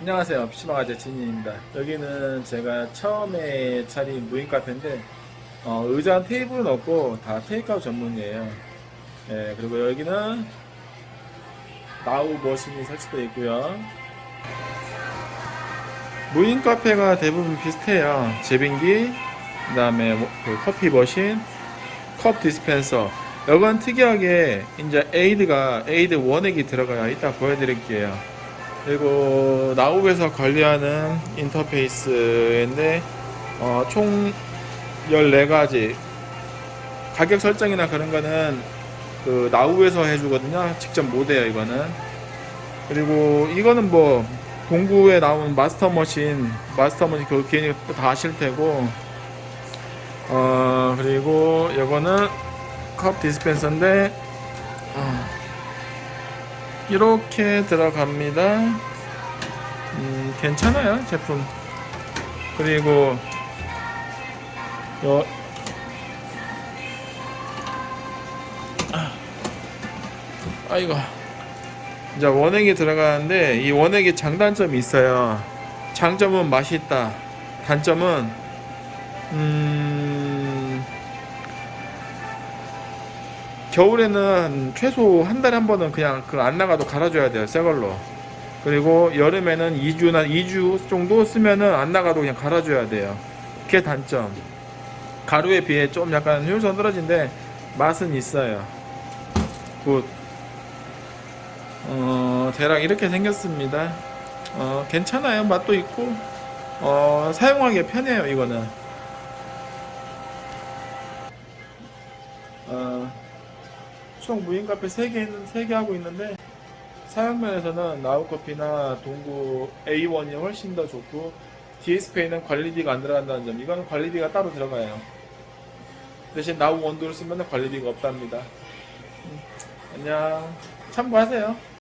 안녕하세요. PC방 아재 진입니다. 여기는 제가 처음에 차린 무인 카페인데, 어, 의자 테이블은 없고 다 테이크아웃 전문이에요. 예, 그리고 여기는 나우 머신이 설치되어 있고요. 무인 카페가 대부분 비슷해요. 제빙기, 그 다음에 커피 머신, 컵 디스펜서. 여건 특이하게 이제 에이드가 에이드 원액이 들어가요. 이따 보여드릴게요. 그리고 나우에서 관리하는 인터페이스인데 어, 총 14가지 가격 설정이나 그런 거는 그 나우에서 해주거든요. 직접 못해요 이거는. 그리고 이거는 뭐 공구에 나온 마스터 머신 마스터 머신 그 기회니 다 아실 테고 어 그리고 이거는 컵 디스펜서인데 어, 이렇게 들어갑니다. 음, 괜찮아요, 제품. 그리고, 요, 아, 아이고. 이제 원액이 들어가는데, 이 원액이 장단점이 있어요. 장점은 맛있다. 단점은, 음, 겨울에는 최소 한 달에 한 번은 그냥 그 안 나가도 갈아줘야 돼요 새 걸로. 그리고 여름에는 2주나 2주 정도 쓰면은 안 나가도 그냥 갈아줘야 돼요. 그게 단점. 가루에 비해 좀 약간 효율성 떨어진데 맛은 있어요. 굿. 어, 대략 이렇게 생겼습니다. 어, 괜찮아요. 맛도 있고. 어, 사용하기 편해요 이거는. 어, 총 무인 카페 3개 있는 3개 하고 있는데 사용면에서는 나우커피나 동구 A1이 훨씬 더 좋고 DSP에는 관리비가 안 들어간다는 점 이거는 관리비가 따로 들어가요. 대신 나우 원두를 쓰면 관리비가 없답니다. 음, 안녕. 참고하세요